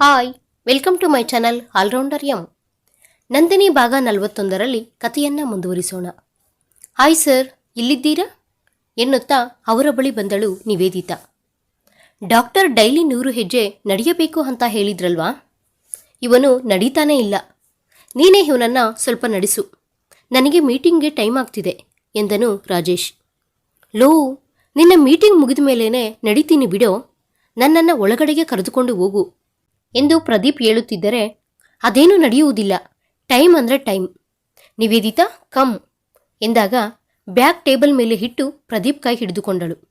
Hi, welcome to my channel allrounder M. Nandini ಭಾಗ ನಲವತ್ತೊಂದರಲ್ಲಿ ಕಥೆಯನ್ನ ಮುಂದುವರಿಸೋಣ. ಹಾಯ್ ಸರ್, ಇಲ್ಲಿದ್ದೀರಾ? ಎನ್ನುತ್ತಾ ಅವರ ಬಳಿ ಬಂದಳು ನಿವೇದಿತ. ಡಾಕ್ಟರ್ ಡೈಲಿ ನೂರು ಹೆಜ್ಜೆ ನಡೆಯಬೇಕು ಅಂತ ಹೇಳಿದ್ರಲ್ವಾ? ಇವನು ನಡೀತಾನೇ ಇಲ್ಲ. ನೀನೇ ಇವನನ್ನು ಸ್ವಲ್ಪ ನಡೆಸು. ನನಗೆ ಮೀಟಿಂಗ್ಗೆ ಟೈಮ್ ಆಗ್ತಿದೆ, ಎಂದನು ರಾಜೇಶ್. ಲೋ, ನಿನ್ನ ಮೀಟಿಂಗ್ ಮುಗಿದ ಮೇಲೇನೆ ನಡೀತೀನಿ ಬಿಡೋ. ನನ್ನನ್ನು ಒಳಗಡೆಗೆ ಕರೆದುಕೊಂಡು ಹೋಗು. ಎಂದು ಪ್ರದೀಪ್ ಹೇಳುತ್ತಿದ್ದರೆ, ಅದೇನೂ ನಡೆಯುವುದಿಲ್ಲ. ಟೈಮ್ ಅಂದರೆ ಟೈಮ್. ನಿವೇದಿತಾ, ಕಮ್. ಎಂದಾಗ ಬ್ಯಾಗ್ ಟೇಬಲ್ ಮೇಲೆ ಇಟ್ಟು ಪ್ರದೀಪ್ ಕೈ ಹಿಡಿದುಕೊಂಡಳು.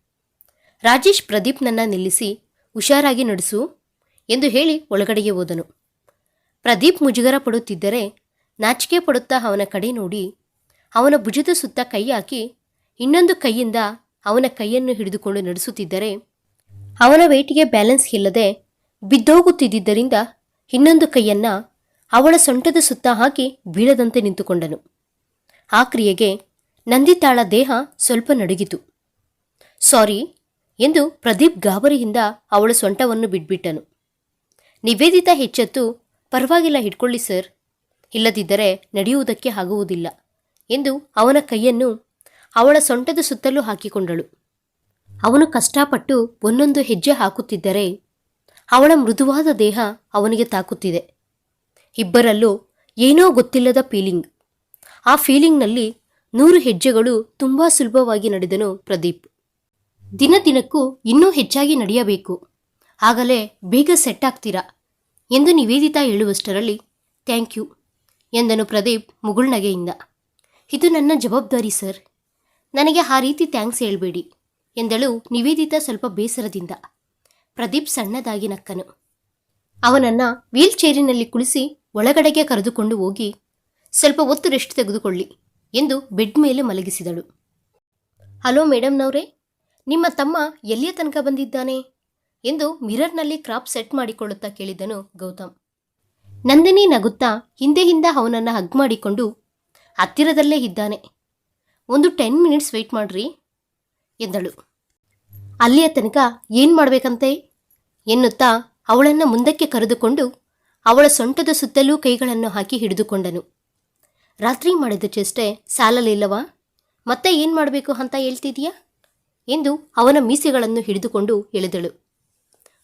ರಾಜೇಶ್ ಪ್ರದೀಪ್ನನ್ನ ನಿಲ್ಲಿಸಿ, ಹುಷಾರಾಗಿ ನಡೆಸು, ಎಂದು ಹೇಳಿ ಒಳಗಡೆಗೆ ಹೋದನು. ಪ್ರದೀಪ್ ಮುಜುಗರ ಪಡುತ್ತಿದ್ದರೆ, ನಾಚಿಕೆ ಪಡುತ್ತಾ ಅವನ ಕಡೆ ನೋಡಿ, ಅವನ ಭುಜದ ಸುತ್ತ ಕೈ ಹಾಕಿ, ಇನ್ನೊಂದು ಕೈಯಿಂದ ಅವನ ಕೈಯನ್ನು ಹಿಡಿದುಕೊಂಡು ನಡೆಸುತ್ತಿದ್ದರೆ, ಅವನ ವೇಟಿಗೆ ಬ್ಯಾಲೆನ್ಸ್ ಇಲ್ಲದೆ ಬಿದ್ದೋಗುತ್ತಿದ್ದರಿಂದ ಇನ್ನೊಂದು ಕೈಯನ್ನ ಅವಳ ಸೊಂಟದ ಸುತ್ತ ಹಾಕಿ ಬೀಳದಂತೆ ನಿಂತುಕೊಂಡನು. ಆ ಕ್ರಿಯೆಗೆ ನಂದಿತಾಳ ದೇಹ ಸ್ವಲ್ಪ ನಡುಗಿತು. ಸಾರಿ ಎಂದು ಪ್ರದೀಪ್ ಗಾಬರಿಯಿಂದ ಅವಳ ಸೊಂಟವನ್ನು ಬಿಟ್ಬಿಟ್ಟನು. ನಿವೇದಿತ ಹೆಚ್ಚೆತ್ತು ಪರವಾಗಿಲ್ಲ, ಹಿಡ್ಕೊಳ್ಳಿ ಸರ್. ಇಲ್ಲದಿದ್ದರೆ ನಡೆಯುವುದಕ್ಕೆ ಆಗುವುದಿಲ್ಲ ಎಂದು ಅವನ ಕೈಯನ್ನು ಅವಳ ಸೊಂಟದ ಸುತ್ತಲೂ ಹಾಕಿಕೊಂಡಳು. ಅವನು ಕಷ್ಟಪಟ್ಟು ಒಂದೊಂದು ಹೆಜ್ಜೆ ಹಾಕುತ್ತಿದ್ದರೆ ಅವಳ ಮೃದುವಾದ ದೇಹ ಅವನಿಗೆ ತಾಕುತ್ತಿದೆ. ಇಬ್ಬರಲ್ಲೂ ಏನೋ ಗೊತ್ತಿಲ್ಲದ ಫೀಲಿಂಗ್. ಆ ಫೀಲಿಂಗ್ನಲ್ಲಿ ನೂರು ಹೆಜ್ಜೆಗಳು ತುಂಬ ಸುಲಭವಾಗಿ ನಡೆದನು ಪ್ರದೀಪ್. ದಿನ ದಿನಕ್ಕೂ ಇನ್ನೂ ಹೆಚ್ಚಾಗಿ ನಡೆಯಬೇಕು. ಆಗಲೇ ಬೇಗ ಸೆಟ್ ಆಗ್ತೀರಾ? ಎಂದು ನಿವೇದಿತಾ ಹೇಳುವಷ್ಟರಲ್ಲಿ, ಥ್ಯಾಂಕ್ ಯು, ಎಂದನು ಪ್ರದೀಪ್ ಮುಗುಳ್ನಗೆಯಿಂದ ಇದು ನನ್ನ ಜವಾಬ್ದಾರಿ, ಸರ್. ನನಗೆ ಆ ರೀತಿ ಥ್ಯಾಂಕ್ಸ್ ಹೇಳಬೇಡಿ, ಎಂದಳು ನಿವೇದಿತಾ ಸ್ವಲ್ಪ ಬೇಸರದಿಂದ. ಪ್ರದೀಪ್ ಸಣ್ಣದಾಗಿ ನಕ್ಕನು. ಅವನನ್ನ ವೀಲ್ ಚೇರಿನಲ್ಲಿ ಕುಳಿಸಿ ಒಳಗಡೆಗೆ ಕರೆದುಕೊಂಡು ಹೋಗಿ, ಸ್ವಲ್ಪ ಹೊತ್ತು ರೆಸ್ಟ್ ತೆಗೆದುಕೊಳ್ಳಿ ಎಂದು ಬೆಡ್ ಮೇಲೆ ಮಲಗಿಸಿದಳು. ಹಲೋ ಮೇಡಮ್ನವರೇ ನಿಮ್ಮ ತಮ್ಮ ಎಲ್ಲಿಯ ತನಕ ಬಂದಿದ್ದಾನೆ ಎಂದು ಮಿರರ್ನಲ್ಲಿ ಕ್ರಾಪ್ ಸೆಟ್ ಮಾಡಿಕೊಳ್ಳುತ್ತಾ ಕೇಳಿದನು ಗೌತಮ್. ನಂದಿನಿ ನಗುತ್ತಾ ಹಿಂದೆ ಹಿಂದೆ ಅವನನ್ನು ಹಗ್ ಮಾಡಿಕೊಂಡು ಹತ್ತಿರದಲ್ಲೇ ಇದ್ದಾನೆ. ಒಂದು ಟೆನ್ ಮಿನಿಟ್ಸ್ ವೆಯ್ಟ್ ಮಾಡ್ರಿ ಎಂದಳು. ಅಲ್ಲಿಯ ತನಕ ಏನು ಮಾಡಬೇಕಂತೆ? ಎನ್ನುತ್ತಾ ಅವಳನ್ನು ಮುಂದಕ್ಕೆ ಕರೆದುಕೊಂಡು ಅವಳ ಸೊಂಟದ ಸುತ್ತಲೂ ಕೈಗಳನ್ನು ಹಾಕಿ ಹಿಡಿದುಕೊಂಡನು. ರಾತ್ರಿ ಮಾಡಿದ ಚೇಷ್ಟೆ ಸಾಲಲಿಲ್ಲವಾ? ಮತ್ತೆ ಏನು ಮಾಡಬೇಕು ಅಂತ ಹೇಳ್ತಿದೀಯಾ? ಎಂದು ಅವನ ಮೀಸೆಗಳನ್ನು ಹಿಡಿದುಕೊಂಡು ಎಳೆದಳು.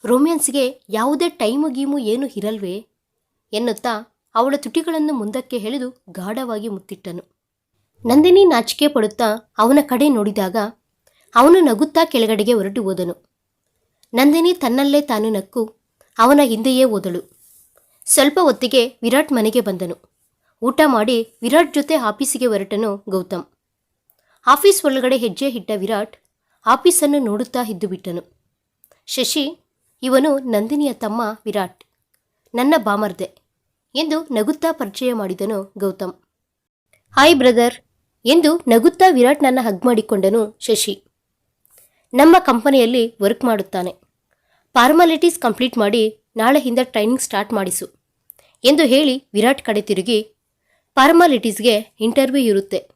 ರೊಮ್ಯಾನ್ಸ್ಗೆ ಯಾವುದೇ ಟೈಮು ಗೀಮು ಏನು ಇರಲ್ವೇ? ಎನ್ನುತ್ತಾ ಅವಳ ತುಟಿಗಳನ್ನು ಮುಂದಕ್ಕೆ ಎಳೆದು ಗಾಢವಾಗಿ ಮುತ್ತಿಟ್ಟನು. ನಂದಿನಿ ನಾಚಿಕೆ ಪಡುತ್ತಾ ಅವನ ಕಡೆ ನೋಡಿದಾಗ ಅವನು ನಗುತ್ತಾ ಕೆಳಗಡೆಗೆ ಹೊರಟು ಹೋದನು. ನಂದಿನಿ ತನ್ನಲ್ಲೇ ತಾನು ನಕ್ಕು, ಅವನ ಹಿಂದೆಯೇ ಓದಳು. ಸ್ವಲ್ಪ ಹೊತ್ತಿಗೆ ವಿರಾಟ್ ಮನೆಗೆ ಬಂದನು. ಊಟ ಮಾಡಿ ವಿರಾಟ್ ಜೊತೆ ಆಫೀಸಿಗೆ ಹೊರಟನು ಗೌತಮ್. ಆಫೀಸ್ ಒಳಗಡೆ ಹೆಜ್ಜೆ ಇಟ್ಟ ವಿರಾಟ್ ಆಫೀಸನ್ನು ನೋಡುತ್ತಾ ಇದ್ದು ಬಿಟ್ಟನು. ಶಶಿ, ಇವನು ನಂದಿನಿಯ ತಮ್ಮ ವಿರಾಟ್. ನನ್ನ ಬಾಮರ್ದೆ ಎಂದು ನಗುತ್ತಾ ಪರಿಚಯ ಮಾಡಿದನು ಗೌತಮ್. ಹಾಯ್ ಬ್ರದರ್ ಎಂದು ನಗುತ್ತಾ ವಿರಾಟ್ ನನ್ನ ಹಗ್ ಮಾಡಿಕೊಂಡನು ಶಶಿ. ನಮ್ಮ ಕಂಪನಿಯಲ್ಲಿ ವರ್ಕ್ ಮಾಡುತ್ತಾನೆ. ಫಾರ್ಮಾಲಿಟೀಸ್ ಕಂಪ್ಲೀಟ್ ಮಾಡಿ ನಾಳೆಯಿಂದ ಟ್ರೈನಿಂಗ್ ಸ್ಟಾರ್ಟ್ ಮಾಡಿಸು ಎಂದು ಹೇಳಿ ವಿರಾಟ್ ಕಡೆ ತಿರುಗಿ ಫಾರ್ಮಾಲಿಟೀಸ್ಗೆ ಇಂಟರ್ವ್ಯೂ ಇರುತ್ತೆ.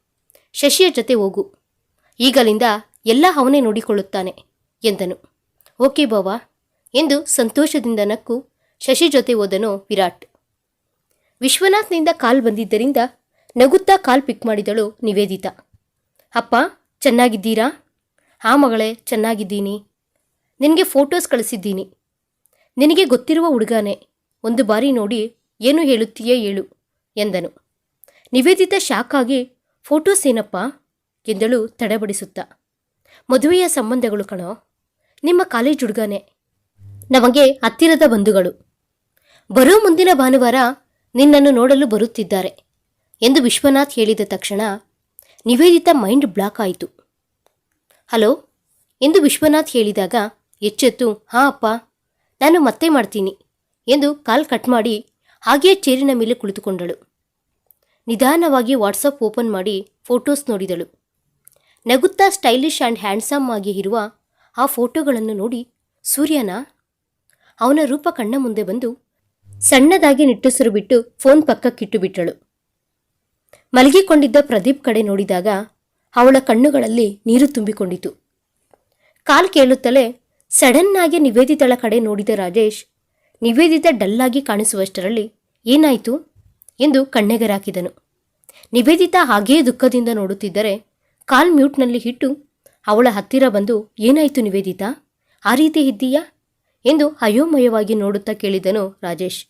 ಶಶಿಯ ಜೊತೆ ಹೋಗು. ಈಗಲಿಂದ ಎಲ್ಲ ಅವನೇ ನೋಡಿಕೊಳ್ಳುತ್ತಾನೆ ಎಂದನು. ಓಕೆ ಬಾವಾ ಎಂದು ಸಂತೋಷದಿಂದ ನಕ್ಕು ಶಶಿ ಜೊತೆ ಹೋದನು ವಿರಾಟ್. ವಿಶ್ವನಾಥ್ನಿಂದ ಕಾಲ್ ಬಂದಿದ್ದರಿಂದ ನಗುತ್ತಾ ಕಾಲ್ ಪಿಕ್ ಮಾಡಿದಳು ನಿವೇದಿತಾ. ಅಪ್ಪ, ಚೆನ್ನಾಗಿದ್ದೀರಾ? ಹಾ ಮಗಳೇ, ಚೆನ್ನಾಗಿದ್ದೀನಿ. ನಿನಗೆ ಫೋಟೋಸ್ ಕಳಿಸಿದ್ದೀನಿ. ನಿನಗೆ ಗೊತ್ತಿರುವ ಹುಡುಗಾನೆ, ಒಂದು ಬಾರಿ ನೋಡಿ ಏನು ಹೇಳುತ್ತೀಯೇ ಹೇಳು, ಎಂದನು. ನಿವೇದಿತ ಶಾಕಾಗಿ ಫೋಟೋಸ್ ಏನಪ್ಪ? ಎಂದಳು ತಡಬಡಿಸುತ್ತಾ. ಮದುವೆಯ ಸಂಬಂಧಗಳು ಕಣೋ. ನಿಮ್ಮ ಕಾಲೇಜ್ ಹುಡುಗಾನೆ. ನಮಗೆ ಹತ್ತಿರದ ಬಂಧುಗಳು. ಬರೋ ಮುಂದಿನ ಭಾನುವಾರ ನಿನ್ನನ್ನು ನೋಡಲು ಬರುತ್ತಿದ್ದಾರೆ, ಎಂದು ವಿಶ್ವನಾಥ್ ಹೇಳಿದ ತಕ್ಷಣ ನಿವೇದಿತ ಮೈಂಡ್ ಬ್ಲಾಕ್ ಆಯಿತು. ಹಲೋ? ಎಂದು ವಿಶ್ವನಾಥ್ ಹೇಳಿದಾಗ, ಎಚ್ಚೆತ್ತು, ಹಾ ಅಪ್ಪ, ನಾನು ಮತ್ತೆ ಮಾಡ್ತೀನಿ ಎಂದು ಕಾಲ್ ಕಟ್ ಮಾಡಿ ಹಾಗೆಯೇ ಚೇರಿನ ಮೇಲೆ ಕುಳಿತುಕೊಂಡಳು. ನಿಧಾನವಾಗಿ ವಾಟ್ಸಪ್ ಓಪನ್ ಮಾಡಿ ಫೋಟೋಸ್ ನೋಡಿದಳು. ನಗುತ್ತಾ ಸ್ಟೈಲಿಶ್ ಆ್ಯಂಡ್ ಹ್ಯಾಂಡ್ಸಮ್ ಆಗಿ ಇರುವ ಆ ಫೋಟೋಗಳನ್ನು ನೋಡಿ ಸೂರ್ಯನ, ಅವನ ರೂಪ ಕಣ್ಣ ಮುಂದೆ ಬಂದು ಸಣ್ಣದಾಗಿ ನಿಟ್ಟುಸಿರು ಬಿಟ್ಟು ಫೋನ್ ಪಕ್ಕಕ್ಕಿಟ್ಟು ಬಿಟ್ಟಳು. ಮಲಗಿಕೊಂಡಿದ್ದ ಪ್ರದೀಪ್ ಕಡೆ ನೋಡಿದಾಗ ಅವಳ ಕಣ್ಣುಗಳಲ್ಲಿ ನೀರು ತುಂಬಿಕೊಂಡಿತು. ಕಾಲ್ ಕೇಳುತ್ತಲೇ ಸಡನ್ ಆಗಿ ನಿವೇದಿತಳ ಕಡೆ ನೋಡಿದ ರಾಜೇಶ್, ನಿವೇದಿತ ಡಲ್ಲಾಗಿ ಕಾಣಿಸುವಷ್ಟರಲ್ಲಿ ಏನಾಯಿತು ಎಂದು ಕಣ್ಣೆಗರಾಕಿದನು. ನಿವೇದಿತ ಹಾಗೇ ದುಃಖದಿಂದ ನೋಡುತ್ತಿದ್ದರೆ ಕಾಲ್ ಮ್ಯೂಟ್ನಲ್ಲಿ ಇಟ್ಟು ಅವಳ ಹತ್ತಿರ ಬಂದು, ಏನಾಯಿತು ನಿವೇದಿತಾ? ಆ ರೀತಿ ಇದ್ದೀಯಾ? ಎಂದು ಅಯೋಮಯವಾಗಿ ನೋಡುತ್ತಾ ಕೇಳಿದನು ರಾಜೇಶ್.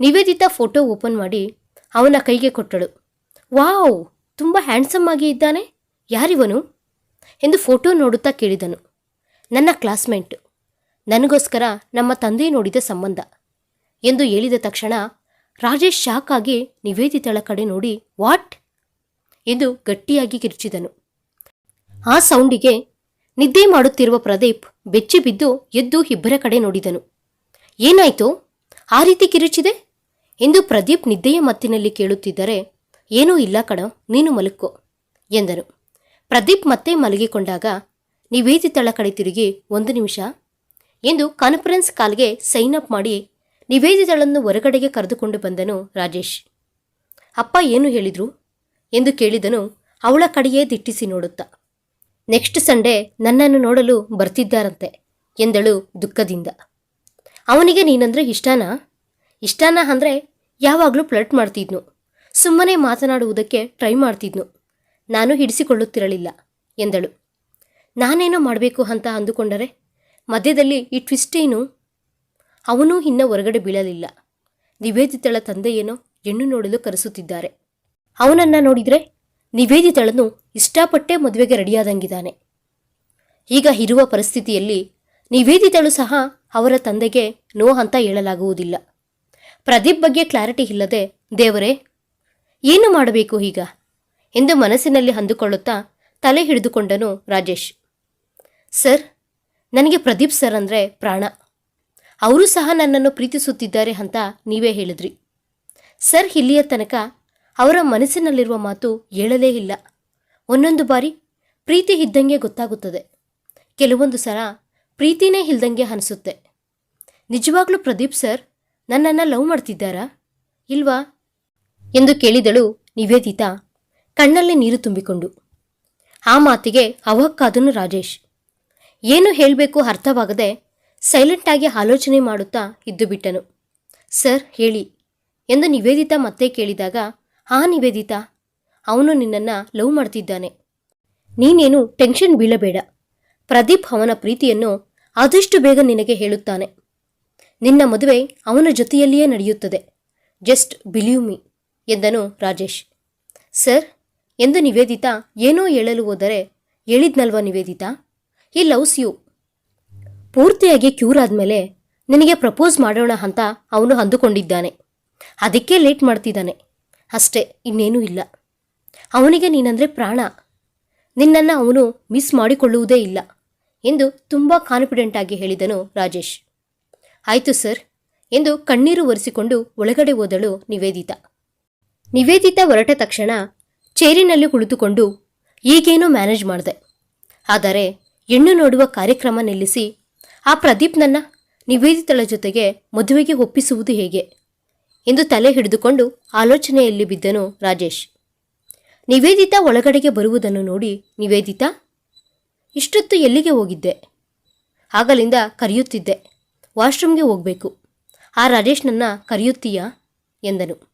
ನಿವೇದಿತಾ ಫೋಟೋ ಓಪನ್ ಮಾಡಿ ಅವನ ಕೈಗೆ ಕೊಟ್ಟಳು. ವಾವ್! ತುಂಬ ಹ್ಯಾಂಡ್ಸಮ್ ಆಗಿ ಇದ್ದಾನೆ? ಯಾರಿವನು? ಎಂದು ಫೋಟೋ ನೋಡುತ್ತಾ ಕೇಳಿದನು. ನನ್ನ ಕ್ಲಾಸ್ಮೇಟ್ ನನಗೋಸ್ಕರ ನಮ್ಮ ತಂದೆ ನೋಡಿದ ಸಂಬಂಧ ಎಂದು ಹೇಳಿದ ತಕ್ಷಣ ರಾಜೇಶ್ ಶಾಕ್ ಆಗಿ ನಿವೇದಿತಳ ಕಡೆ ನೋಡಿ ವಾಟ್ ಎಂದು ಗಟ್ಟಿಯಾಗಿ ಕಿರುಚಿದನು. ಆ ಸೌಂಡಿಗೆ ನಿದ್ದೆ ಮಾಡುತ್ತಿರುವ ಪ್ರದೀಪ್ ಬೆಚ್ಚಿ ಬಿದ್ದು ಎದ್ದು ಇಬ್ಬರ ಕಡೆ ನೋಡಿದನು. ಏನಾಯ್ತು? ಆ ರೀತಿ ಕಿರುಚಿದೆ? ಎಂದು ಪ್ರದೀಪ್ ನಿದ್ದೆಯ ಮತ್ತಿನಲ್ಲಿ ಕೇಳುತ್ತಿದ್ದರೆ ಏನೂ ಇಲ್ಲ ಕಣೋ, ನೀನು ಮಲಕ್ಕೋ ಎಂದನು ಪ್ರದೀಪ್ ಮತ್ತೆ ಮಲಗಿಕೊಂಡಾಗ ನಿವೇದಿತಳ ಕಡೆ ತಿರುಗಿ ಒಂದು ನಿಮಿಷ ಎಂದು ಕಾನ್ಫರೆನ್ಸ್ ಕಾಲ್ಗೆ ಸೈನ್ ಅಪ್ ಮಾಡಿ ನಿವೇದಿತಳನ್ನು ಹೊರಗಡೆಗೆ ಕರೆದುಕೊಂಡು ಬಂದನು ರಾಜೇಶ್. ಅಪ್ಪ ಏನು ಹೇಳಿದ್ರು? ಎಂದು ಕೇಳಿದನು ಅವಳ ಕಡೆಯೇ ದಿಟ್ಟಿಸಿ ನೋಡುತ್ತಾ. ನೆಕ್ಸ್ಟ್ ಸಂಡೇ ನನ್ನನ್ನು ನೋಡಲು ಬರ್ತಿದ್ದಾರಂತೆ ಎಂದಳು ದುಃಖದಿಂದ. ಅವನಿಗೆ ನೀನಂದ್ರೆ ಇಷ್ಟನಾ? ಇಷ್ಟನಾ ಅಂದರೆ ಯಾವಾಗಲೂ ಫ್ಲರ್ಟ್ ಮಾಡ್ತಿದ್ನು. ಸುಮ್ಮನೆ ಮಾತನಾಡುವುದಕ್ಕೆ ಟ್ರೈ ಮಾಡ್ತಿದ್ನು. ನಾನು ಹಿಡಿಸಿಕೊಳ್ಳುತ್ತಿರಲಿಲ್ಲ, ಎಂದಳು. ನಾನೇನೋ ಮಾಡಬೇಕು ಅಂತ ಅಂದುಕೊಂಡರೆ, ಮಧ್ಯದಲ್ಲಿ ಈ ಟ್ವಿಸ್ಟೇನು ಅವನೂ ಇನ್ನ ಹೊರಗಡೆ ಬೀಳಲಿಲ್ಲ. ನಿವೇದಿತಳ ತಂದೆಯೇನೋ ಹೆಣ್ಣು ನೋಡಲು ಕರೆಸುತ್ತಿದ್ದಾರೆ. ಅವನನ್ನ ನೋಡಿದರೆ ನಿವೇದಿತಳನ್ನು ಇಷ್ಟಪಟ್ಟೇ ಮದುವೆಗೆ ರೆಡಿಯಾದಂಗಿದ್ದಾನೆ. ಈಗ ಇರುವ ಪರಿಸ್ಥಿತಿಯಲ್ಲಿ ನಿವೇದಿತಳು ಸಹ ಅವರ ತಂದೆಗೆ ನೋ ಅಂತ ಹೇಳಲಾಗುವುದಿಲ್ಲ. ಪ್ರದೀಪ್ ಬಗ್ಗೆ ಕ್ಲಾರಿಟಿ ಇಲ್ಲದೆ, ದೇವರೇ ಏನು ಮಾಡಬೇಕು ಈಗ? ಎಂದು ಮನಸ್ಸಿನಲ್ಲಿ ಅಂದುಕೊಳ್ಳುತ್ತಾ ತಲೆ ಹಿಡಿದುಕೊಂಡನು ರಾಜೇಶ್. ಸರ್, ನನಗೆ ಪ್ರದೀಪ್ ಸರ್ ಅಂದರೆ ಪ್ರಾಣ. ಅವರು ಸಹ ನನ್ನನ್ನು ಪ್ರೀತಿಸುತ್ತಿದ್ದಾರೆ ಅಂತ ನೀವೇ ಹೇಳಿದ್ರಿ. ಸರ್, ಇಲ್ಲಿಯ ತನಕ ಅವರ ಮನಸ್ಸಿನಲ್ಲಿರುವ ಮಾತು ಹೇಳಲೇ ಇಲ್ಲ. ಒಂದೊಂದು ಬಾರಿ ಪ್ರೀತಿ ಇದ್ದಂಗೆ ಗೊತ್ತಾಗುತ್ತದೆ. ಕೆಲವೊಂದು ಸಲ ಪ್ರೀತಿನೇ ಇಲ್ದಂಗೆ ಅನಿಸುತ್ತೆ. ನಿಜವಾಗ್ಲೂ ಪ್ರದೀಪ್ ಸರ್ ನನ್ನನ್ನು ಲವ್ ಮಾಡ್ತಿದ್ದಾರಾ? ಇಲ್ವಾ? ಎಂದು ಕೇಳಿದಳು ನಿವೇದಿತಾ. ಕಣ್ಣಲ್ಲಿ ನೀರು ತುಂಬಿಕೊಂಡು. ಆ ಮಾತಿಗೆ ಅವಕ್ಕಾದನು ರಾಜೇಶ್. ಏನು ಹೇಳಬೇಕು ಅರ್ಥವಾಗದೆ ಸೈಲೆಂಟಾಗಿ ಆಲೋಚನೆ ಮಾಡುತ್ತಾ ಇದ್ದು ಬಿಟ್ಟನು. ಸರ್, ಹೇಳಿ, ಎಂದು ನಿವೇದಿತಾ ಮತ್ತೆ ಕೇಳಿದಾಗ, ಆ ನಿವೇದಿತಾ, ಅವನು ನಿನ್ನನ್ನು ಲವ್ ಮಾಡ್ತಿದ್ದಾನೆ. ನೀನೇನು ಟೆನ್ಷನ್ ಬೀಳಬೇಡ. ಪ್ರದೀಪ್ ಅವನ ಪ್ರೀತಿಯನ್ನು ಆದಷ್ಟು ಬೇಗ ನಿನಗೆ ಹೇಳುತ್ತಾನೆ. ನಿನ್ನ ಮದುವೆ ಅವನ ಜೊತೆಯಲ್ಲಿಯೇ ನಡೆಯುತ್ತದೆ. Just believe me. ಎಂದನು ರಾಜೇಶ್. ಸರ್, ಎಂದು ನಿವೇದಿತಾ ಏನೋ ಹೇಳಲು ಹೋದರೆ ಹೇಳಿದ್ನಲ್ವ ನಿವೇದಿತಾ? ಈ ಲವ್ಸ್ ಯು. ಪೂರ್ತಿಯಾಗಿ ಕ್ಯೂರ್ ಆದಮೇಲೆ ನಿನಗೆ ಪ್ರಪೋಸ್ ಮಾಡೋಣ ಅಂತ ಅವನು ಅಂದುಕೊಂಡಿದ್ದಾನೆ. ಅದಕ್ಕೆ ಲೇಟ್ ಮಾಡ್ತಿದ್ದಾನೆ. ಅಷ್ಟೇ, ಇನ್ನೇನೂ ಇಲ್ಲ. ಅವನಿಗೆ ನೀನಂದರೆ ಪ್ರಾಣ. ನಿನ್ನನ್ನು ಅವನು ಮಿಸ್ ಮಾಡಿಕೊಳ್ಳುವುದೇ ಇಲ್ಲ ಎಂದು ತುಂಬ ಕಾನ್ಫಿಡೆಂಟಾಗಿ ಹೇಳಿದನು ರಾಜೇಶ್. ಆಯಿತು ಸರ್, ಎಂದು ಕಣ್ಣೀರು ಒರೆಸಿಕೊಂಡು ಒಳಗಡೆ ಹೋದಳು ನಿವೇದಿತಾ. ನಿವೇದಿತಾ ಹೊರಟ ತಕ್ಷಣ ಚೇರಿನಲ್ಲಿ ಕುಳಿತುಕೊಂಡು ಈಗೇನೋ ಮ್ಯಾನೇಜ್ ಮಾಡಿದೆ. ಆದರೆ ಹೆಣ್ಣು ನೋಡುವ ಕಾರ್ಯಕ್ರಮ ನಿಲ್ಲಿಸಿ ಆ ಪ್ರದೀಪ್ನನ್ನ ನಿವೇದಿತಳ ಜೊತೆಗೆ ಮದುವೆಗೆ ಒಪ್ಪಿಸುವುದು ಹೇಗೆ? ಎಂದು ತಲೆ ಹಿಡಿದುಕೊಂಡು ಆಲೋಚನೆಯಲ್ಲಿ ಬಿದ್ದನು ರಾಜೇಶ್. ನಿವೇದಿತಾ ಒಳಗಡೆಗೆ ಬರುವುದನ್ನು ನೋಡಿ ನಿವೇದಿತಾ, ಇಷ್ಟೊತ್ತು ಎಲ್ಲಿಗೆ ಹೋಗಿದ್ದೆ? ಆಗಲಿಂದ ಕರೆಯುತ್ತಿದ್ದೆ. ವಾಶ್ರೂಮ್ಗೆ ಹೋಗಬೇಕು. ಆ ರಾಜೇಶ್ ನನ್ನ ಕರೆಯುತ್ತೀಯಾ? ಎಂದನು.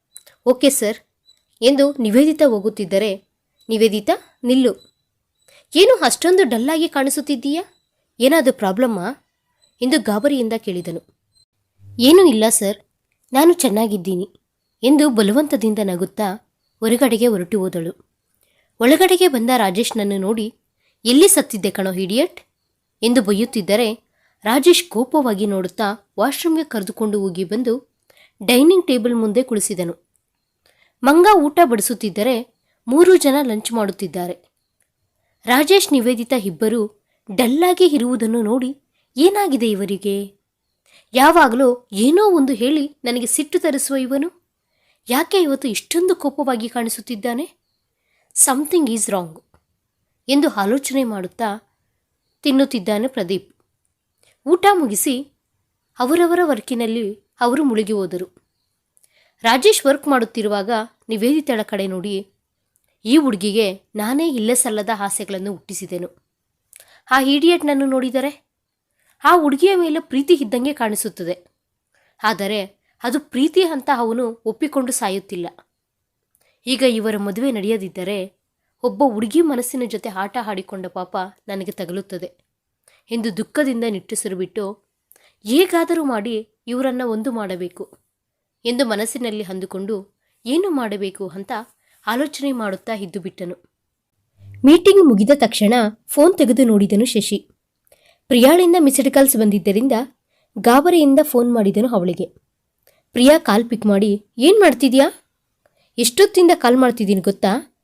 Okay sir. ಎಂದು ನಿವೇದಿತ ಹೋಗುತ್ತಿದ್ದರೆ, ನಿವೇದಿತಾ, ನಿಲ್ಲು. ಏನು ಅಷ್ಟೊಂದು ಡಲ್ಲಾಗಿ ಕಾಣಿಸುತ್ತಿದ್ದೀಯಾ? ಏನಾದರೂ ಪ್ರಾಬ್ಲಮ್ಮಾ? ಎಂದು ಗಾಬರಿಯಿಂದ ಕೇಳಿದನು. ಏನೂ ಇಲ್ಲ ಸರ್. ನಾನು ಚೆನ್ನಾಗಿದ್ದೀನಿ ಎಂದು ಬಲವಂತದಿಂದ ನಗುತ್ತಾ ಹೊರಗಡೆಗೆ ಹೊರಟು ಹೋದಳು. ಒಳಗಡೆಗೆ ಬಂದ ರಾಜೇಶ್ನನ್ನು ನೋಡಿ, ಎಲ್ಲಿ ಸತ್ತಿದ್ದೆ ಕಣೋ ಹಿಡಿಯಟ್ ಎಂದು ಬೈಯುತ್ತಿದ್ದರೆ, ರಾಜೇಶ್ ಕೋಪವಾಗಿ ನೋಡುತ್ತಾ ವಾಶ್ರೂಮ್ಗೆ ಕರೆದುಕೊಂಡು ಹೋಗಿ ಬಂದು ಡೈನಿಂಗ್ ಟೇಬಲ್ ಮುಂದೆ ಕುಳಿಸಿದನು. ಮಂಗ ಊಟ ಬಡಿಸುತ್ತಿದ್ದರೆ ಮೂರು ಜನ ಲಂಚ್ ಮಾಡುತ್ತಿದ್ದಾರೆ. ರಾಜೇಶ್ ನಿವೇದಿತಾ ಇಬ್ಬರು ಡಲ್ಲಾಗಿ ಇರುವುದನ್ನು ನೋಡಿ ಏನಾಗಿದೆ ಇವರಿಗೆ? ಯಾವಾಗಲೂ ಏನೋ ಒಂದು ಹೇಳಿ ನನಗೆ ಸಿಟ್ಟು ತರಿಸುವ ಇವನು? ಯಾಕೆ ಇವತ್ತು ಇಷ್ಟೊಂದು ಕೋಪವಾಗಿ ಕಾಣಿಸುತ್ತಿದ್ದಾನೆ? ಸಮಥಿಂಗ್ ಈಸ್ ರಾಂಗ್ ಎಂದು ಆಲೋಚನೆ ಮಾಡುತ್ತಾ ತಿನ್ನುತ್ತಿದ್ದಾನೆ ಪ್ರದೀಪ್. ಊಟ ಮುಗಿಸಿ ಅವರವರ ವರ್ಕಿನಲ್ಲಿ ಅವರು ಮುಳುಗಿ ಹೋದರು. ರಾಜೇಶ್ ವರ್ಕ್ ಮಾಡುತ್ತಿರುವಾಗ ನಿವೇದಿತಳ ಕಡೆ ನೋಡಿ, ಈ ಹುಡುಗಿಗೆ ನಾನೇ ಇಲ್ಲೇ ಸಲ್ಲದ ಆಸೆಗಳನ್ನು ಹುಟ್ಟಿಸಿದೆನು. ಆ ಇಡಿಯಟ್ನನ್ನು ನೋಡಿದರೆ ಆ ಹುಡುಗಿಯ ಮೇಲೆ ಪ್ರೀತಿ ಇದ್ದಂಗೆ ಕಾಣಿಸುತ್ತದೆ. ಆದರೆ ಅದು ಪ್ರೀತಿ ಅಂತ ಅವನು ಒಪ್ಪಿಕೊಂಡು ಸಾಯುತ್ತಿಲ್ಲ. ಈಗ ಇವರ ಮದುವೆ ನಡೆಯದಿದ್ದರೆ ಒಬ್ಬ ಹುಡುಗಿ ಮನಸ್ಸಿನ ಜೊತೆ ಆಟ ಆಡಿಕೊಂಡ ಪಾಪ ನನಗೆ ತಗಲುತ್ತದೆ ಎಂದು ದುಃಖದಿಂದ ನಿಟ್ಟುಸಿರು ಬಿಟ್ಟು ಹೇಗಾದರೂ ಮಾಡಿ ಇವರನ್ನು ಒಂದು ಮಾಡಬೇಕು. ಎಂದು ಮನಸ್ಸಿನಲ್ಲಿ ಅಂದುಕೊಂಡು, ಏನು ಮಾಡಬೇಕು? ಅಂತ ಆಲೋಚನೆ ಮಾಡುತ್ತಾ ಇದ್ದು ಬಿಟ್ಟನು. ಮೀಟಿಂಗ್ ಮುಗಿದ ತಕ್ಷಣ ಫೋನ್ ತೆಗೆದು ನೋಡಿದನು ಶಶಿ. ಪ್ರಿಯಾಳಿಂದ ಮಿಸ್ಡ್ ಕಾಲ್ಸ್ ಬಂದಿದ್ದರಿಂದ ಗಾಬರಿಯಿಂದ ಫೋನ್ ಮಾಡಿದನು ಅವಳಿಗೆ. ಪ್ರಿಯಾ, ಕಾಲ್ ಪಿಕ್ ಮಾಡಿ, ಏನು ಮಾಡ್ತಿದ್ಯಾ? ಎಷ್ಟೊತ್ತಿಂದ ಕಾಲ್ ಮಾಡ್ತಿದ್ದೀನಿ ಗೊತ್ತಾ?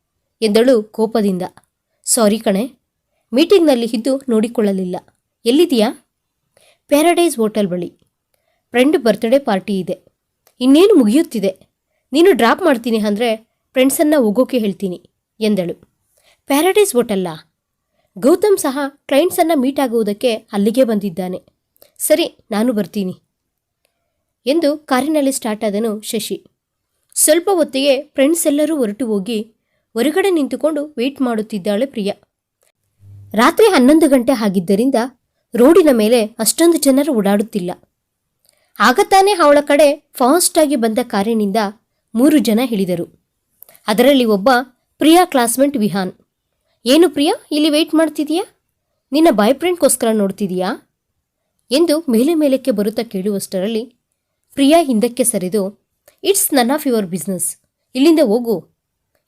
ಎಂದಳು ಕೋಪದಿಂದ. ಸಾರಿ ಕಣೆ, ಮೀಟಿಂಗ್ನಲ್ಲಿ ಇದ್ದು ನೋಡಿಕೊಳ್ಳಲಿಲ್ಲ. ಎಲ್ಲಿದೆಯಾ ಪ್ಯಾರಡೈಸ್ ಹೋಟೆಲ್ ಬಳಿ. ಫ್ರೆಂಡ್ ಬರ್ತ್ಡೇ ಪಾರ್ಟಿ ಇದೆ. ಇನ್ನೇನು ಮುಗಿಯುತ್ತಿದೆ? ನೀನು ಡ್ರಾಪ್ ಮಾಡ್ತೀನಿ ಅಂದರೆ ಫ್ರೆಂಡ್ಸನ್ನು ಹೋಗೋಕೆ ಹೇಳ್ತೀನಿ, ಎಂದಳು. ಪ್ಯಾರಡೈಸ್ ಹೋಟೆಲ್ಲ. ಗೌತಮ್ ಸಹ ಕ್ಲೈಂಟ್ಸನ್ನು ಮೀಟ್ ಆಗುವುದಕ್ಕೆ ಅಲ್ಲಿಗೆ ಬಂದಿದ್ದಾನೆ. ಸರಿ, ನಾನು ಬರ್ತೀನಿ, ಎಂದು ಕಾರಿನಲ್ಲಿ ಸ್ಟಾರ್ಟ್ ಆದನು ಶಶಿ. ಸ್ವಲ್ಪ ಹೊತ್ತಿಗೆ ಫ್ರೆಂಡ್ಸ್ ಎಲ್ಲರೂ ಹೊರಟು ಹೋಗಿ ಹೊರಗಡೆ ನಿಂತುಕೊಂಡು ವೆಯ್ಟ್ ಮಾಡುತ್ತಿದ್ದಾಳೆ ಪ್ರಿಯಾ. ರಾತ್ರಿ ಹನ್ನೊಂದು ಗಂಟೆ ಆಗಿದ್ದರಿಂದ ರೋಡಿನ ಮೇಲೆ ಅಷ್ಟೊಂದು ಜನರು ಓಡಾಡುತ್ತಿಲ್ಲ. ಆಗ ತಾನೇ ಅವಳ ಕಡೆ ಫಾಸ್ಟಾಗಿ ಬಂದ ಕಾರಿನಿಂದ ಮೂರು ಜನ ಹಿಡಿದರು ಅದರಲ್ಲಿ ಒಬ್ಬ ಪ್ರಿಯಾ ಕ್ಲಾಸ್ಮೇಟ್ ವಿಹಾನ್. ಏನು ಪ್ರಿಯಾ, ಇಲ್ಲಿ ವೆಯ್ಟ್ ಮಾಡ್ತಿದೀಯಾ? ನಿನ್ನ ಬಾಯ್ ಫ್ರೆಂಡ್ಗೋಸ್ಕರ ನೋಡ್ತಿದೀಯಾ? ಎಂದು ಮೇಲೆ ಮೇಲಕ್ಕೆ ಬರುತ್ತಾ ಕೇಳುವಷ್ಟರಲ್ಲಿ ಪ್ರಿಯಾ ಹಿಂದಕ್ಕೆ ಸರಿದು it's none of your business ಇಲ್ಲಿಂದ ಹೋಗು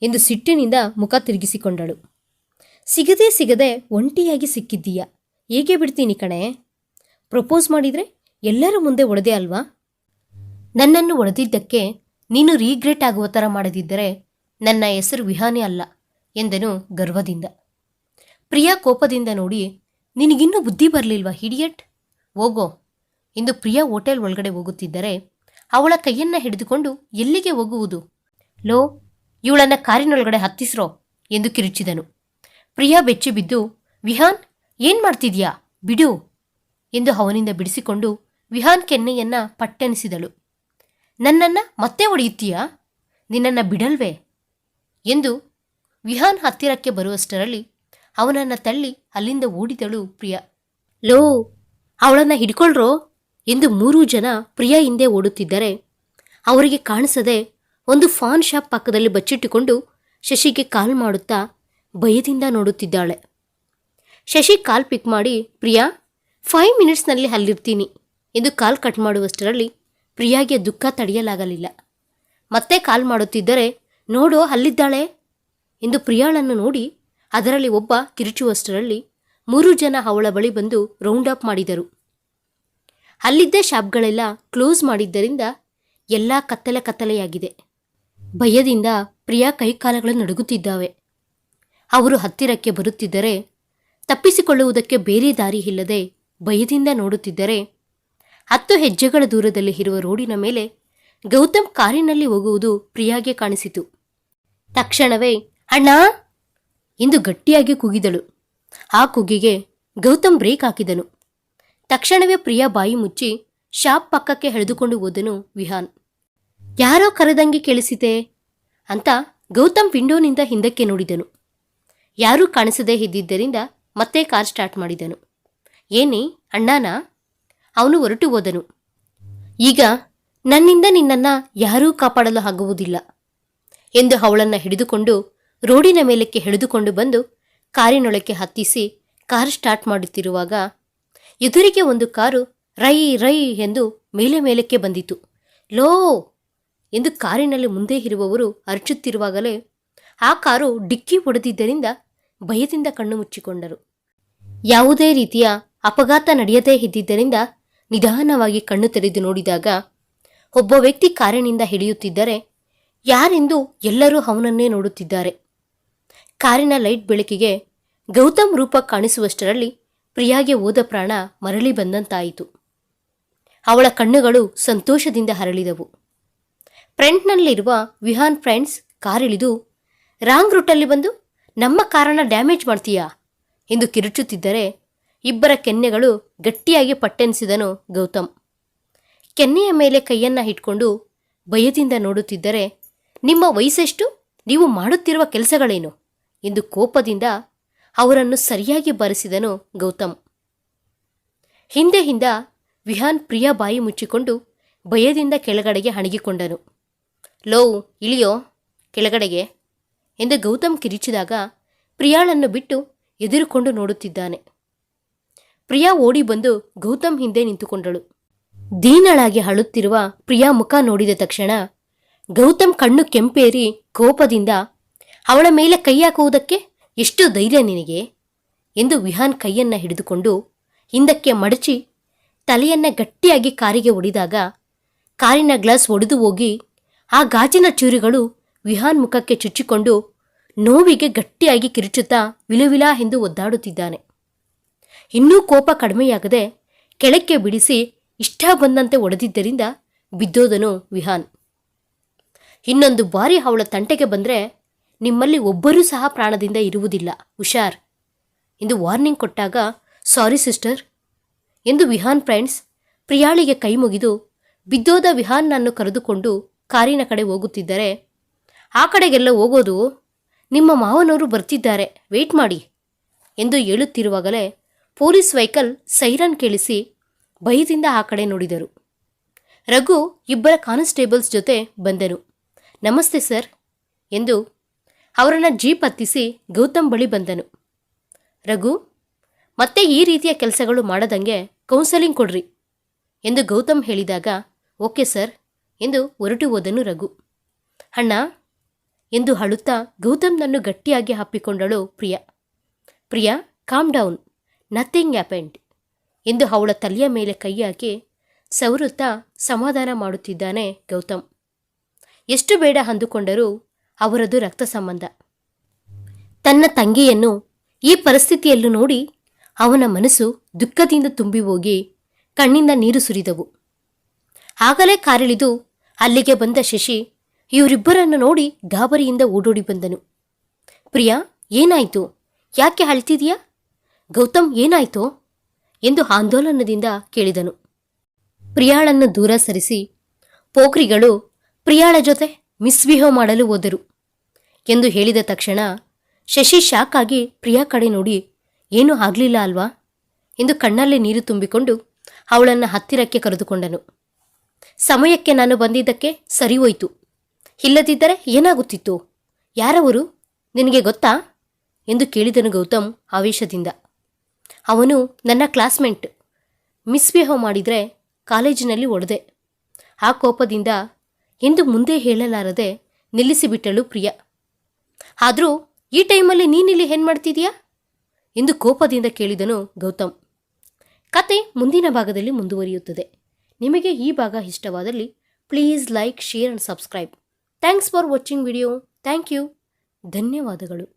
ಎಂದು ಸಿಟ್ಟಿನಿಂದ ಮುಖ ತಿರುಗಿಸಿಕೊಂಡಳು. ಸಿಗದೇ ಸಿಗದೆ ಒಂಟಿಯಾಗಿ ಸಿಕ್ಕಿದ್ದೀಯಾ? ಹೇಗೆ ಬಿಡ್ತೀನಿ ಕಣೆ? ಪ್ರಪೋಸ್ ಮಾಡಿದರೆ ಎಲ್ಲರ ಮುಂದೆ ಒಡೆದೆ ಅಲ್ವಾ? ನನ್ನನ್ನು ಒಡೆದಿದ್ದಕ್ಕೆ ನೀನು ರೀಗ್ರೆಟ್ ಆಗುವ ಥರ ಮಾಡದಿದ್ದರೆ ನನ್ನ ಹೆಸರು ವಿಹಾನಿ ಅಲ್ಲ ಎಂದನು ಗರ್ವದಿಂದ. ಪ್ರಿಯಾ ಕೋಪದಿಂದ ನೋಡಿ, ನಿನಗಿನ್ನೂ ಬುದ್ಧಿ ಬರಲಿಲ್ವಾ ಹಿಡಿಯಟ್? ಹೋಗೋ. ಎಂದು ಪ್ರಿಯಾ ಹೋಟೆಲ್ ಒಳಗಡೆ ಹೋಗುತ್ತಿದ್ದರೆ ಅವಳ ಕೈಯನ್ನ ಹಿಡಿದುಕೊಂಡು ಎಲ್ಲಿಗೆ ಹೋಗುವುದು? ಲೋ, ಇವಳನ್ನು ಕಾರಿನೊಳಗಡೆ ಹತ್ತಿಸ್ರೋ ಎಂದು ಕಿರುಚಿದನು. ಪ್ರಿಯಾ ಬೆಚ್ಚಿ ಬಿದ್ದು, ವಿಹಾನ್, ಏನು ಮಾಡ್ತಿದ್ಯಾ? ಬಿಡು ಎಂದು ಅವನಿಂದ ಬಿಡಿಸಿಕೊಂಡು ವಿಹಾನ್ ಕೆನ್ನೆಯನ್ನ ಪಟ್ಟೆನಿಸಿದಳು. ನನ್ನನ್ನ ಮತ್ತೆ ಹೊಡೆಯುತ್ತೀಯಾ? ನಿನ್ನನ್ನ ಬಿಡಲ್ವೇ? ಎಂದು ವಿಹಾನ್ ಹತ್ತಿರಕ್ಕೆ ಬರುವಷ್ಟರಲ್ಲಿ ಅವನನ್ನು ತಳ್ಳಿ ಅಲ್ಲಿಂದ ಓಡಿದಳು ಪ್ರಿಯಾ. ಲೋ, ಅವಳನ್ನ ಹಿಡ್ಕೊಳ್ರೋ? ಎಂದು ಮೂರೂ ಜನ ಪ್ರಿಯಾ ಹಿಂದೆ ಓಡುತ್ತಿದ್ದರೆ ಅವರಿಗೆ ಕಾಣಿಸದೆ ಒಂದು ಫಾನ್ ಶಾಪ್ ಪಕ್ಕದಲ್ಲಿ ಬಚ್ಚಿಟ್ಟುಕೊಂಡು ಶಶಿಗೆ ಕಾಲ್ ಮಾಡುತ್ತಾ ಭಯದಿಂದ ನೋಡುತ್ತಿದ್ದಾಳೆ. ಶಶಿ ಕಾಲ್ ಪಿಕ್ ಮಾಡಿ, ಪ್ರಿಯಾ, ಫೈವ್ ಮಿನಿಟ್ಸ್ನಲ್ಲಿ ಅಲ್ಲಿರ್ತೀನಿ. ಎಂದು ಕಾಲ್ ಕಟ್ ಮಾಡುವಷ್ಟರಲ್ಲಿ ಪ್ರಿಯಾಗೆ ದುಃಖ ತಡೆಯಲಾಗಲಿಲ್ಲ. ಮತ್ತೆ ಕಾಲ್ ಮಾಡುತ್ತಿದ್ದರೆ, ನೋಡು, ಅಲ್ಲಿದ್ದಾಳೆ? ಎಂದು ಪ್ರಿಯಾಳನ್ನು ನೋಡಿ, ಅದರಲ್ಲಿ ಒಬ್ಬ ಕಿರುಚುವಷ್ಟರಲ್ಲಿ ಮೂರು ಜನ ಅವಳ ಬಳಿ ಬಂದು ರೌಂಡ್ ಅಪ್ ಮಾಡಿದರು. ಅಲ್ಲಿದ್ದ ಶಾಪ್ಗಳೆಲ್ಲ ಕ್ಲೋಸ್ ಮಾಡಿದ್ದರಿಂದ ಎಲ್ಲ ಕತ್ತಲೆ ಕತ್ತಲೆಯಾಗಿದೆ. ಭಯದಿಂದ ಪ್ರಿಯಾ ಕೈಕಾಲಗಳು ನಡುಗುತ್ತಿದ್ದಾವೆ. ಅವರು ಹತ್ತಿರಕ್ಕೆ ಬರುತ್ತಿದ್ದರೆ, ತಪ್ಪಿಸಿಕೊಳ್ಳುವುದಕ್ಕೆ ಬೇರೆ ದಾರಿ ಇಲ್ಲದೆ ಭಯದಿಂದ ನೋಡುತ್ತಿದ್ದರೆ ಹತ್ತು ಹೆಜ್ಜೆಗಳ ದೂರದಲ್ಲಿ ಇರುವ ರೋಡಿನ ಮೇಲೆ ಗೌತಮ್ ಕಾರಿನಲ್ಲಿ ಹೋಗುವುದು ಪ್ರಿಯಾಗೆ ಕಾಣಿಸಿತು. ತಕ್ಷಣವೇ, ಅಣ್ಣ! ಎಂದು ಗಟ್ಟಿಯಾಗಿ ಕೂಗಿದಳು. ಆ ಕೂಗಿಗೆ ಗೌತಮ್ ಬ್ರೇಕ್ ಹಾಕಿದನು. ತಕ್ಷಣವೇ ಪ್ರಿಯಾ ಬಾಯಿ ಮುಚ್ಚಿ ಶಾಪ್ ಪಕ್ಕಕ್ಕೆ ಎಳೆದುಕೊಂಡು ಹೋದನು ವಿಹಾನ್. ಯಾರೋ ಕರೆದಂಗೆ ಕೇಳಿಸಿತೆ? ಅಂತ ಗೌತಮ್ ವಿಂಡೋನಿಂದ ಹಿಂದಕ್ಕೆ ನೋಡಿದನು. ಯಾರೂ ಕಾಣಿಸದೇ ಇದ್ದಿದ್ದರಿಂದ ಮತ್ತೆ ಕಾರ್ ಸ್ಟಾರ್ಟ್ ಮಾಡಿದನು. ಏನೇ, ಅಣ್ಣಾನ? ಅವನು ಹೊರಟು ಹೋದನು. ಈಗ ನನ್ನಿಂದ ನಿನ್ನನ್ನ ಯಾರೂ ಕಾಪಾಡಲು ಆಗುವುದಿಲ್ಲ ಎಂದು ಅವಳನ್ನು ಹಿಡಿದುಕೊಂಡು ರೋಡಿನ ಮೇಲಕ್ಕೆ ಹಿಡಿದುಕೊಂಡು ಬಂದು ಕಾರಿನೊಳಕ್ಕೆ ಹತ್ತಿಸಿ ಕಾರ್ ಸ್ಟಾರ್ಟ್ ಮಾಡುತ್ತಿರುವಾಗ ಎದುರಿಗೆ ಒಂದು ಕಾರು ರೈ ರೈ ಎಂದು ಮೇಲೆ ಮೇಲಕ್ಕೆ ಬಂದಿತು. ಲೋ ಎಂದು ಕಾರಿನಲ್ಲಿ ಮುಂದೆ ಇರುವವರು ಅರಚುತ್ತಿರುವಾಗಲೇ ಆ ಕಾರು ಡಿಕ್ಕಿ ಹೊಡೆದಿದ್ದರಿಂದ ಭಯದಿಂದ ಕಣ್ಣು ಮುಚ್ಚಿಕೊಂಡರು. ಯಾವುದೇ ರೀತಿಯ ಅಪಘಾತ ನಡೆಯದೇ ಇದ್ದಿದ್ದರಿಂದ ನಿಧಾನವಾಗಿ ಕಣ್ಣು ತೆರೆದು ನೋಡಿದಾಗ ಒಬ್ಬ ವ್ಯಕ್ತಿ ಕಾರಿನಿಂದ ಹಿಡಿಯುತ್ತಿದ್ದರೆ ಯಾರೆಂದು ಎಲ್ಲರೂ ಅವನನ್ನೇ ನೋಡುತ್ತಿದ್ದಾರೆ. ಕಾರಿನ ಲೈಟ್ ಬೆಳಕಿಗೆ ಗೌತಮ್ ರೂಪ ಕಾಣಿಸುವಷ್ಟರಲ್ಲಿ ಪ್ರಿಯಾಗೆ ಓದ ಪ್ರಾಣ ಮರಳಿ ಬಂದಂತಾಯಿತು. ಅವಳ ಕಣ್ಣುಗಳು ಸಂತೋಷದಿಂದ ಹರಳಿದವು. ಫ್ರಂಟ್ನಲ್ಲಿರುವ ವಿಹಾನ್ ಫ್ರೆಂಡ್ಸ್ ಕಾರಿಳಿದು, ರಾಂಗ್ ರೂಟಲ್ಲಿ ಬಂದು ನಮ್ಮ ಕಾರನ್ನ ಡ್ಯಾಮೇಜ್ ಮಾಡ್ತೀಯಾ ಎಂದು ಕಿರುಚುತ್ತಿದ್ದರೆ ಇಬ್ಬರ ಕೆನ್ನೆಗಳು ಗಟ್ಟಿಯಾಗಿ ಪಟ್ಟೆನಿಸಿದನು ಗೌತಮ್. ಕೆನ್ನೆಯ ಮೇಲೆ ಕೈಯನ್ನ ಇಟ್ಕೊಂಡು ಭಯದಿಂದ ನೋಡುತ್ತಿದ್ದರೆ, ನಿಮ್ಮ ವಯಸ್ಸೆಷ್ಟು? ನೀವು ಮಾಡುತ್ತಿರುವ ಕೆಲಸಗಳೇನು? ಎಂದು ಕೋಪದಿಂದ ಅವರನ್ನು ಸರಿಯಾಗಿ ಬರೆಸಿದನು ಗೌತಮ್. ಹಿಂದೆ ಹಿಂದ ವಿಹಾನ್ ಪ್ರಿಯ ಬಾಯಿ ಮುಚ್ಚಿಕೊಂಡು ಭಯದಿಂದ ಕೆಳಗಡೆಗೆ ಹಣಗಿಕೊಂಡನು. ಲೋ, ಇಳಿಯೋ, ಕೆಳಗಡೆಗೆ ಎಂದು ಗೌತಮ್ ಕಿರಿಚಿದಾಗ ಪ್ರಿಯಾಳನ್ನು ಬಿಟ್ಟು ಎದುರುಕೊಂಡು ನೋಡುತ್ತಿದ್ದಾನೆ. ಪ್ರಿಯಾ ಓಡಿ ಬಂದು ಗೌತಮ್ ಹಿಂದೆ ನಿಂತುಕೊಂಡಳು. ದೀನಳಾಗಿ ಅಳುತ್ತಿರುವ ಪ್ರಿಯಾ ಮುಖ ನೋಡಿದ ತಕ್ಷಣ ಗೌತಮ್ ಕಣ್ಣು ಕೆಂಪೇರಿ ಕೋಪದಿಂದ, ಅವಳ ಮೇಲೆ ಕೈ ಹಾಕುವುದಕ್ಕೆ ಎಷ್ಟು ಧೈರ್ಯ ನಿನಗೆ? ಎಂದು ವಿಹಾನ್ ಕೈಯನ್ನ ಹಿಡಿದುಕೊಂಡು ಹಿಂದಕ್ಕೆ ಮಡಚಿ ತಲೆಯನ್ನ ಗಟ್ಟಿಯಾಗಿ ಕಾರಿಗೆ ಒಡಿದಾಗ ಕಾರಿನ ಗ್ಲಾಸ್ ಒಡೆದು ಹೋಗಿ ಆ ಗಾಜಿನ ಚೂರುಗಳು ವಿಹಾನ್ ಮುಖಕ್ಕೆ ಚುಚ್ಚಿಕೊಂಡು ನೋವಿಗೆ ಗಟ್ಟಿಯಾಗಿ ಕಿರುಚುತ್ತಾ ವಿಲುವಿಲಾ ಎಂದು ಒದ್ದಾಡುತ್ತಿದ್ದಾನೆ. ಇನ್ನೂ ಕೋಪ ಕಡಿಮೆಯಾಗದೆ ಕೆಳಕ್ಕೆ ಬಿಡಿಸಿ ಇಷ್ಟ ಬಂದಂತೆ ಒಡೆದಿದ್ದರಿಂದ ಬಿದ್ದೋದನು ವಿಹಾನ್. ಇನ್ನೊಂದು ಬಾರಿ ಅವಳ ತಂಟೆಗೆ ಬಂದರೆ ನಿಮ್ಮಲ್ಲಿ ಒಬ್ಬರೂ ಸಹ ಪ್ರಾಣದಿಂದ ಇರುವುದಿಲ್ಲ, ಹುಷಾರ್. ಎಂದು ವಾರ್ನಿಂಗ್ ಕೊಟ್ಟಾಗ, ಸಾರಿ ಸಿಸ್ಟರ್, ಎಂದು ವಿಹಾನ್ ಫ್ರೆಂಡ್ಸ್ ಪ್ರಿಯಾಳಿಗೆ ಕೈ ಮುಗಿದು ಬಿದ್ದೋದ ವಿಹಾನ್ನನ್ನು ಕರೆದುಕೊಂಡು ಕಾರಿನ ಕಡೆ ಹೋಗುತ್ತಿದ್ದರೆ, ಆ ಕಡೆಗೆಲ್ಲ ಹೋಗೋದು? ನಿಮ್ಮ ಮಾವನವರು ಬರ್ತಿದ್ದಾರೆ, ವೇಟ್ ಮಾಡಿ, ಎಂದು ಹೇಳುತ್ತಿರುವಾಗಲೇ ಪೊಲೀಸ್ ವೆಹಿಕಲ್ ಸೈರನ್ ಕೇಳಿಸಿ ಭಯದಿಂದ ಆ ಕಡೆ ನೋಡಿದರು. ರಘು ಇಬ್ಬರ ಕಾನ್ಸ್ಟೇಬಲ್ಸ್ ಜೊತೆ ಬಂದನು ನಮಸ್ತೆ ಸರ್ ಎಂದು ಅವರನ್ನು ಜೀಪ್ ಹತ್ತಿಸಿ ಗೌತಮ್ ಬಳಿ ಬಂದನು. ರಘು, ಮತ್ತೆ ಈ ರೀತಿಯ ಕೆಲಸಗಳು ಮಾಡದಂಗೆ ಕೌನ್ಸೆಲಿಂಗ್ ಕೊಡ್ರಿ ಎಂದು ಗೌತಮ್ ಹೇಳಿದಾಗ, ಓಕೆ ಸರ್ ಎಂದು ಹೊರಟು ಹೋದನು ರಘು. ಅಣ್ಣ ಎಂದು ಅಳುತ್ತಾ ಗೌತಮ್ನನ್ನು ಗಟ್ಟಿಯಾಗಿ ಹಪ್ಪಿಕೊಂಡಳು Priya. Priya calm down nothing happened ಎಂದು ಅವಳ ತಲೆಯ ಮೇಲೆ ಕೈ ಹಾಕಿ ಸವರುತ್ತಾ ಸಮಾಧಾನ ಮಾಡುತ್ತಿದ್ದಾನೆ ಗೌತಮ್. ಎಷ್ಟು ಬೇಡ ಅಂದುಕೊಂಡರೂ ಅವರದು ರಕ್ತ ಸಂಬಂಧ. ತನ್ನ ತಂಗಿಯನ್ನು ಈ ಪರಿಸ್ಥಿತಿಯಲ್ಲೂ ನೋಡಿ ಅವನ ಮನಸ್ಸು ದುಃಖದಿಂದ ತುಂಬಿ ಹೋಗಿ ಕಣ್ಣಿಂದ ನೀರು ಸುರಿದವು. ಆಗಲೇ ಕಾರಿಳಿದು ಅಲ್ಲಿಗೆ ಬಂದ ಶಶಿ ಇವರಿಬ್ಬರನ್ನು ನೋಡಿ ಗಾಬರಿಯಿಂದ ಓಡೋಡಿ ಬಂದನು. ಪ್ರಿಯಾ, ಏನಾಯಿತು? ಯಾಕೆ ಅಳ್ತಿದೀಯಾ ಗೌತಮ್ ಏನಾಯ್ತು ಎಂದು ಆಂದೋಲನದಿಂದ ಕೇಳಿದನು. ಪ್ರಿಯಾಳನ್ನು ದೂರ ಸರಿಸಿ ಪೋಖ್ರಿಗಳು ಪ್ರಿಯಾಳ ಜೊತೆ ಮಿಸ್ಬಿಹೇವ್ ಮಾಡಲು ಹೋದರು ಎಂದು ಹೇಳಿದ ತಕ್ಷಣ ಶಶಿ ಶಾಕ್ ಪ್ರಿಯಾ ಕಡೆ ನೋಡಿ, ಏನೂ ಆಗಲಿಲ್ಲ ಅಲ್ವಾ? ಎಂದು ಕಣ್ಣಲ್ಲಿ ನೀರು ತುಂಬಿಕೊಂಡು ಅವಳನ್ನು ಹತ್ತಿರಕ್ಕೆ ಕರೆದುಕೊಂಡನು. ಸಮಯಕ್ಕೆ ನಾನು ಬಂದಿದ್ದಕ್ಕೆ ಸರಿ ಹೋಯಿತು. ಇಲ್ಲದಿದ್ದರೆ ಏನಾಗುತ್ತಿತ್ತು? ಯಾರವರು? ನಿನಗೆ ಗೊತ್ತಾ? ಎಂದು ಕೇಳಿದನು ಗೌತಮ್ ಆವೇಶದಿಂದ. ಅವನು ನನ್ನ ಕ್ಲಾಸ್ಮೇಟ್. ಮಿಸ್ಬಿಹೇವ್ ಮಾಡಿದರೆ ಕಾಲೇಜಿನಲ್ಲಿ ಒಡೆದೆ. ಆ ಕೋಪದಿಂದ ಎಂದು ಮುಂದೆ ಹೇಳಲಾರದೆ ನಿಲ್ಲಿಸಿಬಿಟ್ಟಳು ಪ್ರಿಯ. ಆದರೂ ಈ ಟೈಮಲ್ಲಿ ನೀನಿಲ್ಲಿ ಏನು ಮಾಡ್ತಿದೀಯಾ? ಎಂದು ಕೋಪದಿಂದ ಕೇಳಿದನು ಗೌತಮ್. ಕತೆ ಮುಂದಿನ ಭಾಗದಲ್ಲಿ ಮುಂದುವರಿಯುತ್ತದೆ. ನಿಮಗೆ ಈ ಭಾಗ ಇಷ್ಟವಾದಲ್ಲಿ please like, share and subscribe. Thanks for watching video. Thank you. ಧನ್ಯವಾದಗಳು.